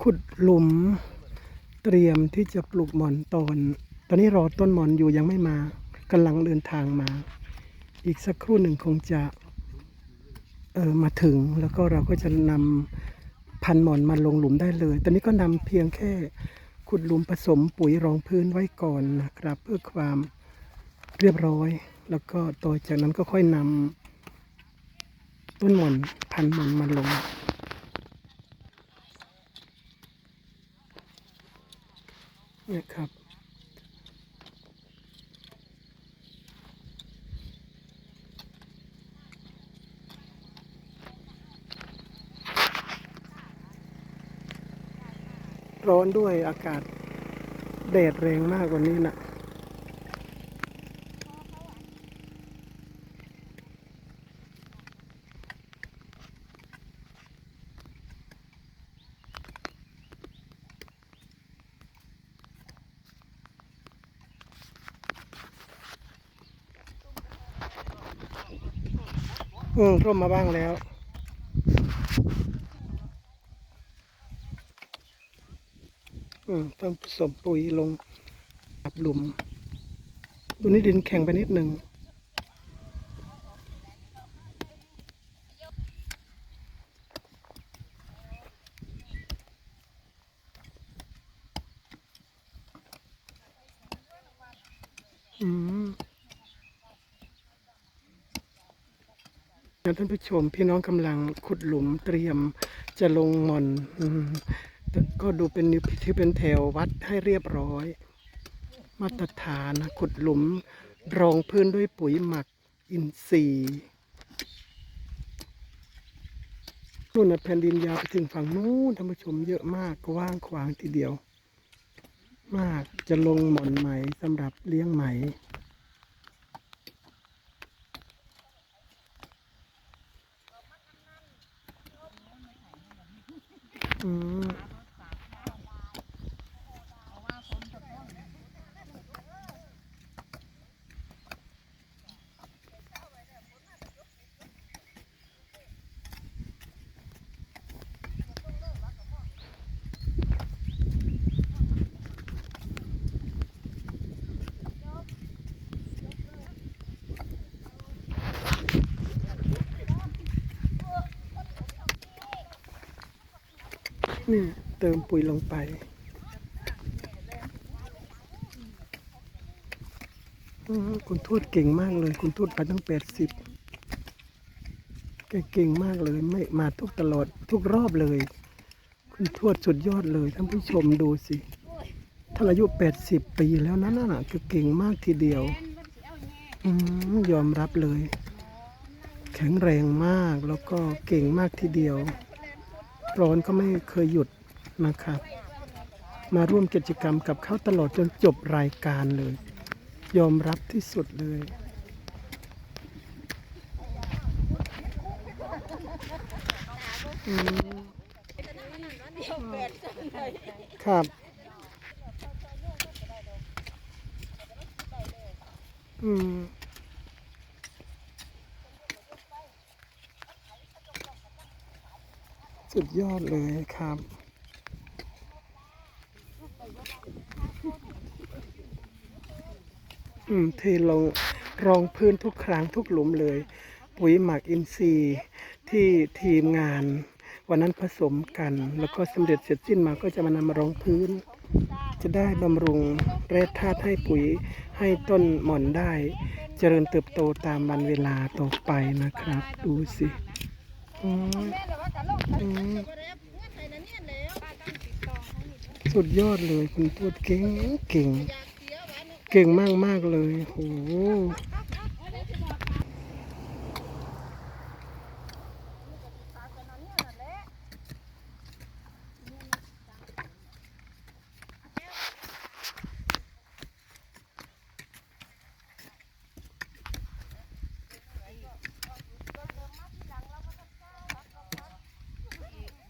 ขุดหลุม เตรียมที่จะปลูกหมอนตอนตอนนี้รอต้นหมอนอยู่ยังไม่มากำลังเดินทางมา อีกสักครู่หนึ่งคงจะเออมาถึงแล้วก็เราก็จะนำพันหมอนมาลงหลุมได้เลย ตอนนี้ก็นำเพียงแค่ขุดหลุมผสมปุ๋ยรองพื้นไว้ก่อนนะครับ เพื่อความเรียบร้อย แล้วก็ต่อจากนั้นก็ค่อยนำต้นหมอนพันหมอนมาลง นะครับ ร้อนด้วยอากาศแดดแรงมากกว่านี้นะ อืมร่มมาบ้างแล้ว อืมต้องผสมปุ๋ยลงกับหลุมตัวนี้ดินแข็งไปนิดหนึ่งอืม ท่านผู้ชม พี่น้องกำลังขุดหลุมเตรียมจะลงมอนก็ดูเป็นนิวที่เป็นแถววัดให้เรียบร้อย มาตรฐานนะขุดหลุมรองพื้นด้วยปุ๋ยหมักอินทรีย์นู่นนะแผ่นดินยาวไปถึงฝั่งนู้นท่านผู้ชมเยอะมากกว้างขวางทีเดียว มากจะลงหมอนไหมสำหรับเลี้ยงไหม อื นี่เติมปุ๋ยลงไป คุณทวดเก่งมากเลย คุณทวดไปตั้งแปดสิบแกเก่งมากเลย ไม่มาทุกตลอดทุกรอบเลย คุณทวดสุดยอดเลยท่านผู้ชมดูสิท่านอายุแปดสิบปีแล้วนะนั่นน่ะคือเก่งมากทีเดียวอยอมรับเลย แข็งแรงมากแล้วก็เก่งมากทีเดียว ร้อนก็ไม่เคยหยุดนะครับ มาร่วมกิจกรรมกับเขาตลอดจนจบรายการเลย ยอมรับที่สุดเลยครับ อืม สุดยอดเลยครับ อืมเทลงรองพื้นทุกครั้งทุกหลุมเลย ปุ๋ยหมักอินทรีย์ที่ทีมงาน วันนั้นผสมกัน แล้วก็สำเร็จเสร็จสิ้นมาก็จะมานำมารองพื้น จะได้บำรุงแร่ธาตุให้ปุ๋ยให้ต้นหม่อนได้ เจริญเติบโตตามวันเวลาต่อไปนะครับ ดูสิ อืมอืมสุดยอดเลยคุณพูดเก่งเก่ง เก่งมากมากๆเลยโห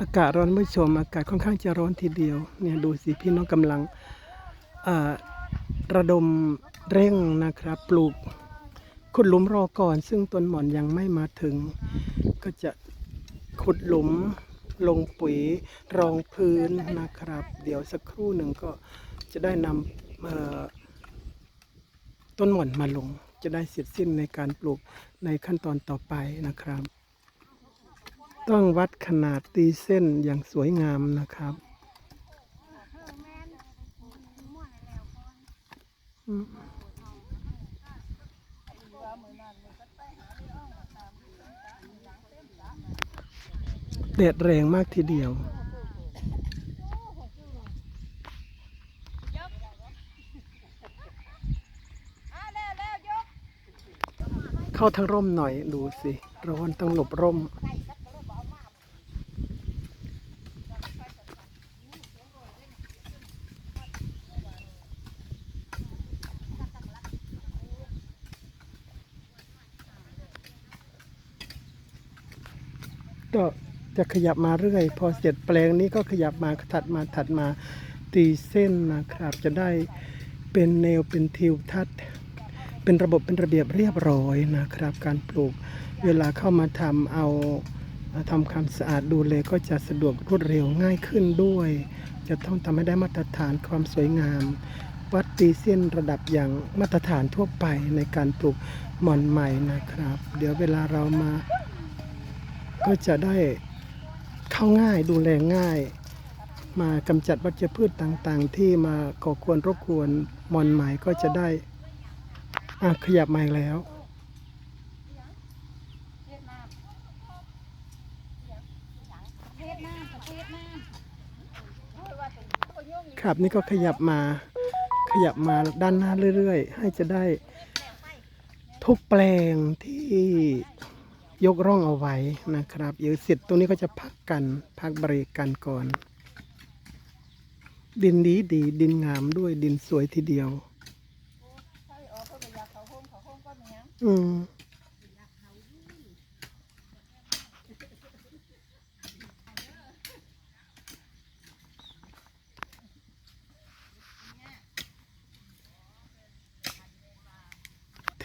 อากาศร้อนไม่ชม อากาศค่อนข้างจะร้อนทีเดียวเนี่ยดูสิพี่น้องกำลังระดมเร่งนะครับ ปลูกขุดหลุมรอก่อน ซึ่งต้นหม่อนยังไม่มาถึง ก็จะขุดหลุมลงปุ๋ยรองพื้นนะครับ เดี๋ยวสักครู่หนึ่งก็จะได้นำต้นหม่อนมาลง จะได้เสร็จสิ้นในการปลูกในขั้นตอนต่อไปนะครับ ต้องวัดขนาดตีเส้นอย่างสวยงามนะครับแดดแรงมากทีเดียวเข้าทางร่มหน่อยดูสิร้อนต้องหลบร่ม ก็ จะขยับมาเรื่อย พอเสร็จแปลงนี้ก็ขยับมาถัดมาถัดมาตีเส้นนะครับ จะได้เป็นแนวเป็นทิวทัศน์เป็นระบบเป็นระเบียบเรียบร้อยนะครับ การปลูกเวลาเข้ามาทำเอาทำความสะอาดดูเลก็จะสะดวกรวดเร็วง่ายขึ้นด้วย จะต้องทำให้ได้มาตรฐานความสวยงาม วัดตีเส้นระดับอย่างมาตรฐานทั่วไปในการปลูกหม่อนใหม่นะครับ เดี๋ยวเวลาเรามา ก็จะได้ เข้าง่ายดูแลง่าย มากำจัดวัชพืชต่างๆ ที่มาก่อกวนรบกวนมอนใหม่ก็จะได้ขยับมาแล้ว ครับนี่ก็ขยับมาขยับมาด้านหน้าเรื่อย ๆ ให้จะได้ทุกแปลงที่ ยกร่องเอาไว้นะครับเดี๋ยวเสร็จตรงนี้ก็จะพักกัน พักเบรกกันก่อน ดินดีดีดินงามด้วยดินสวยทีเดียว อืม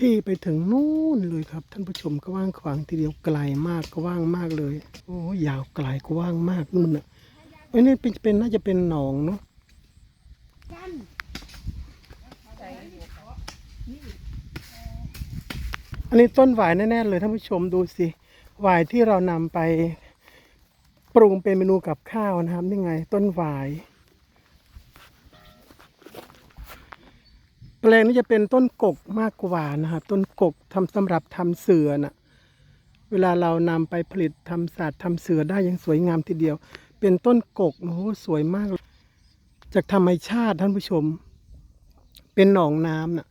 ที่ไปถึงนู่นเลยครับ ท่านผู้ชมก็ว่างขวางทีเดียวไกลมากก็ว่างมากเลย โอ้ยาวไกลก็ว่างมากนู่นน่ะไอ้นี่เป็นเป็นน่าจะเป็นหนองเนาะอันนี้ต้นหวายแน่ๆเลยท่านผู้ชมดูสิหวายที่เรานำไปปรุงเป็นเมนูกับข้าวนะครับนี่ไง ต้นหวาย แปลงนี้จะเป็นต้นกกมากกว่านะครับต้นกกทำสำหรับทำเสือน่ะเวลาเรานำไปผลิตทำศาสตร์ทำเสือได้อยังสวยงามทีเดียว เป็นต้นกกโอ้โหสวยมาก จากธรรมชาติท่านผู้ชม เป็นหนองน้ำน่ะ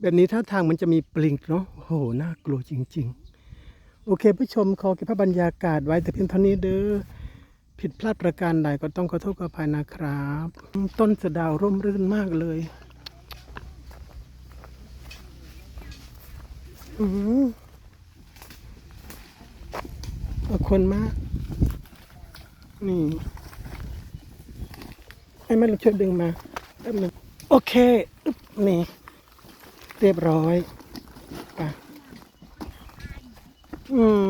แบบนี้ถ้าทางมันจะมีปลิงเนาะโอ้โหน่ากลัวจริง ๆ โอเคผู้ชมขอเก็บภาพบรรยากาศไว้แต่เพียงเท่านี้เด้อผิดพลาดประการใดก็ต้องขอโทษขออภัยนะครับ ต้นสะดาวร่มรื่นมากเลย อืมเอาคนมากนี่ให้แม่เราช่วยดึงมาแป๊บนึงโอเคอึ๊บนี่ เรียบร้อยอะอืม